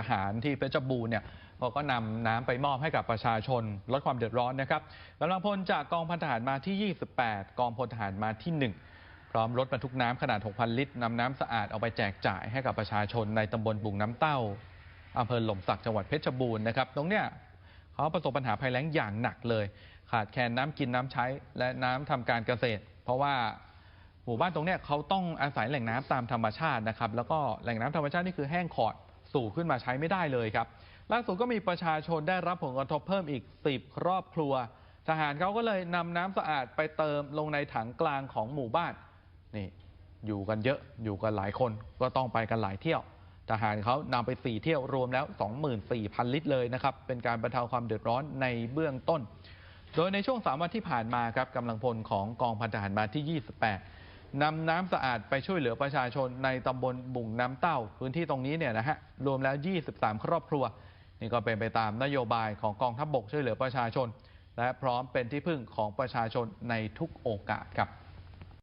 ทหารที่เพชรบูรณ์เนี่ยเขาก็นำน้ำไปมอบให้กับประชาชนลดความเดือดร้อนนะครับกำลังพลจากกองพันทหารมาที่ 28 กองพลทหารมาที่ 1 พร้อมรถบรรทุกน้ำขนาด 6,000 ลิตรนำน้ำสะอาดเอาไปแจกจ่ายให้กับประชาชนในตำบลบุงน้ำเต้าอำเภอหล่มสักจังหวัดเพชรบูรณ์นะครับตรงเนี้ยเขาประสบปัญหาภัยแล้งอย่างหนักเลย ขาดแคลนน้ำกินน้ำใช้และน้ำทำการเกษตร เพราะว่าหมู่บ้านตรงเนี้ยเขาต้องอาศัยแหล่งน้ำตามธรรมชาตินะครับแล้วก็แหล่งน้ำธรรมชาตินี่คือแห้งขอด สู่ขึ้นมาใช้ไม่ได้เลยครับล่าสุดก็มีประชาชนได้รับผลกระทบเพิ่มอีก 10 ครอบครัว ทหารเขาก็เลยนำน้ำสะอาดไปเติมลงในถังกลางของหมู่บ้านนี่อยู่กันเยอะอยู่กันหลายคนก็ต้องไปกันหลายเที่ยว ทหารเขานำไป 4 เที่ยวรวมแล้ว 24,000 ลิตรเลยนะครับ เป็นการบรรเทาความเดือดร้อนในเบื้องต้น โดยในช่วง3วันที่ผ่านมาครับกำลังพลของกองพันทหารมาที่ 28 นำน้ำสะอาดไปช่วยเหลือประชาชนในตำบลบุ่งน้ำเต้า พื้นที่ตรงนี้เนี่ยนะฮะรวมแล้ว 23 ครอบครัว นี่ก็เป็นไปตามนโยบายของกองทัพบบกช่วยเหลือประชาชน และพร้อมเป็นที่พึ่งของประชาชนในทุกโอกาสครับ